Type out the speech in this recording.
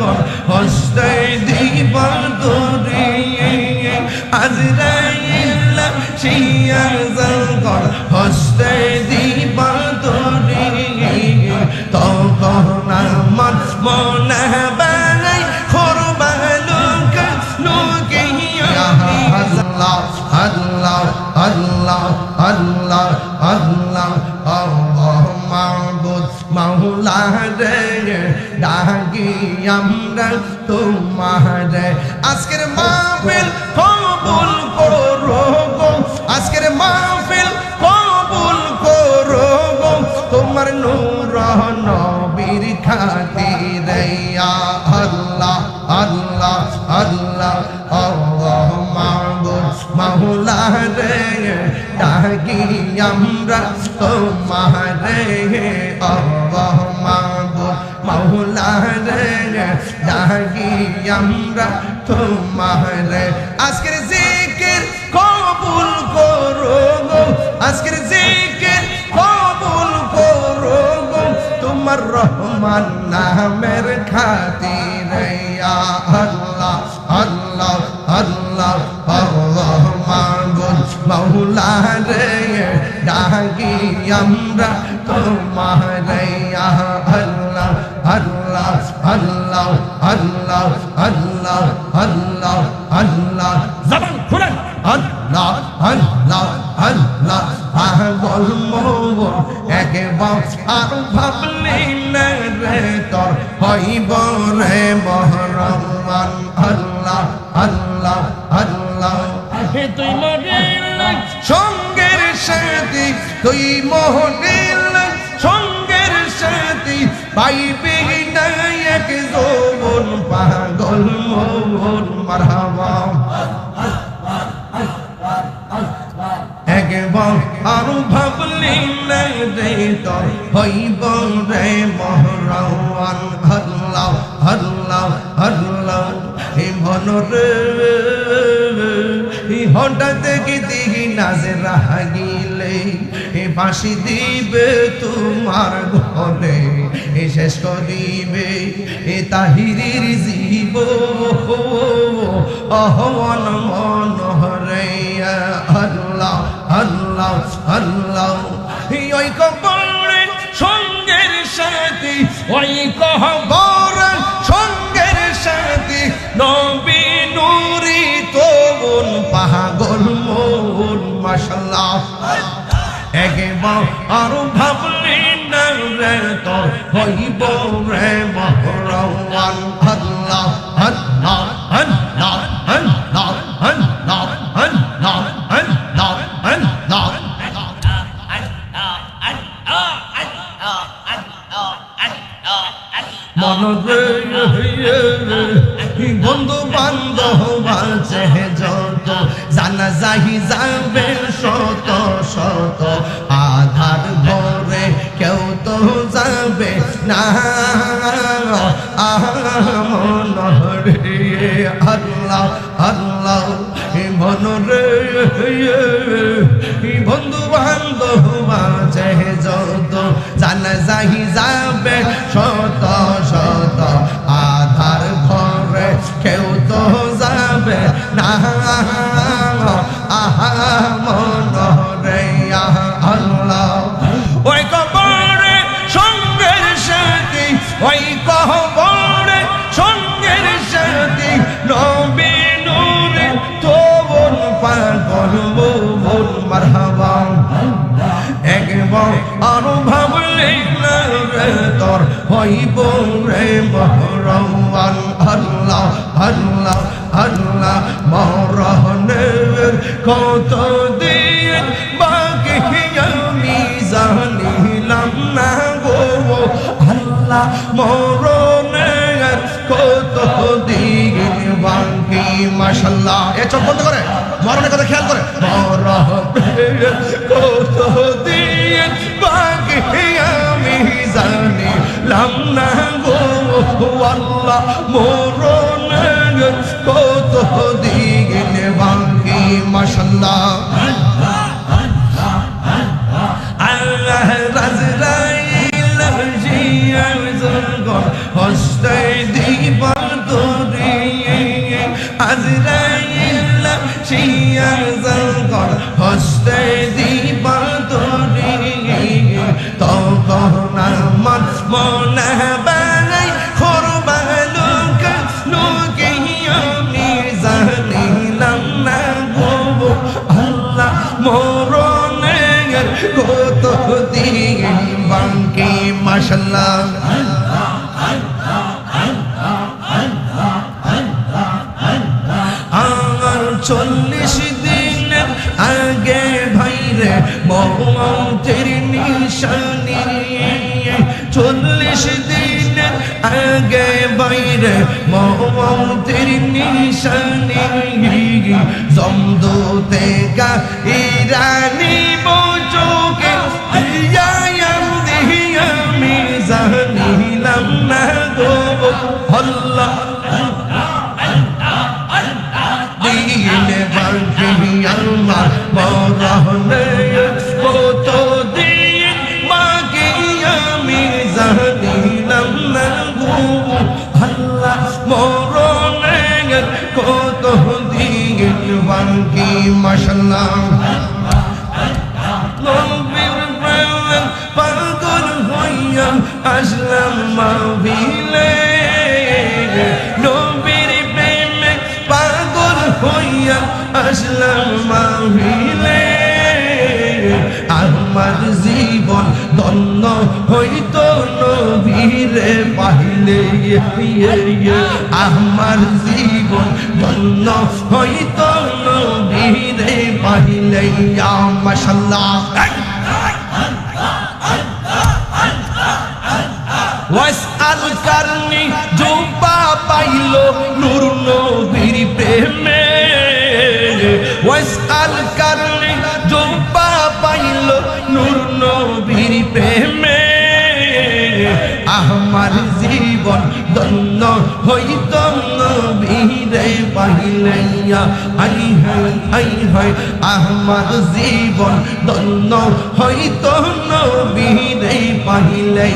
গর হস্তে দিবার দরে আজরাইল শিয়ার জল গর হস্তে মাওলা রে ডাকি আমরা তোমারে। আজকের মাহফিল কবুল আমরা তোমারে আল্লাহ মাহবুব মাওলা রে ডাকি আমরা তোমারে আজকের জিকির কবুল করো আজকের জিকির কবুল করো তোমার রহমান নামের খাতিরে রে ডাকি আমরা তোমারে আল্লাহ আল্লাহ আল্লাহ আল্লাহ আল্লাহ আল্লাহ আল্লাহ। জবান খুলেন। আল্লাহ আল্লাহ আল্লাহ পাগল মোর একবার আর ভাবলি রে তোর হইব রে মহরমান আল্লাহ আল্লাহ আল্লাহ হে তুই মরিলে সঙ্গের সাথী তুই মোহনিল সঙ্গের সাথী পাইবে না এক যৌবন, পাগল মোহন, মারহাবা। একবার আরও ভাবলি হইব রে মহরাওয়ান আল্লাহ আল্লাহ আল্লাহ হে মন রে হে হঠাৎ দিহি নাজে রাগিলে হে ফাঁসি দিবে তোমার ঘরে হে শেষ করিবে, এ তাহিরির জীব। অহমন মন হরে আল্লাহ আল্লাহ আল্লাহ। ওই সঙ্গের মাশাল্লাহ একবার আরও ভাবলি না রে তোর হইব রে মহরওয়ান। আল্লাহ আল্লাহ আল্লাহ আল্লাহ আল্লাহ আল্লাহ আল্লাহ আল্লাহ। মন রে বন্ধু বান্ধব আছে যত, জানা যাহি যাবে শত শত। আধার ঘরে কেউ তো যাবে না। আল্লাহ আল্লাহ মন তোর হইব রে মহরওয়ান আল্লাহ আল্লাহ আল্লাহ মরহনের কত দিন বাকি আমি জানিলাম না গো। আল্লাহ, মরণের কত দিন বাকি মাশাল্লাহ এ চোখ বন্ধ করে, মরণের কথা খেয়াল করে। মরণের কত দিন বাকি জানিলাম না গো আল্লাহ মরণের কত দিন বাকি মাশাল্লাহ আল্লাহ মরণের কত দিন বাঙ্কি মাসাল্লাহ আর চল্লিশ দিনের আগে ভাইরে মৌতের নিশানি চল্লিশ দিনের আগে বাইরে মৌতের নিশানি জমদুতে গা ইরানি বোচোকে দিয়ায়াম দিয়ামি জানিলাম না গো আল্লাহ দিনে আমার মরহনে কত মরণে কত নবীর প্রেম পাগল হইয়া আসলাম মাহবিলে নবীর প্রেমে পাগল হইয়া আসলাম মাহবিলে আমার জীবন ধন্য হইত নবীরে পাইলে আমার জীবন ধন্য হইত নবীরে পাইলে মাসাল্লাহ ওয়াসআল কারনি জুবা পাইল নূর নবীর প্রেমে। ওয়াসআল আমার জীবন ধন্য হইত নবীরে পাইলাইয়া আই হাই হাই হাই, আমার জীবন ধন্য হইত নবীরে পাইলাই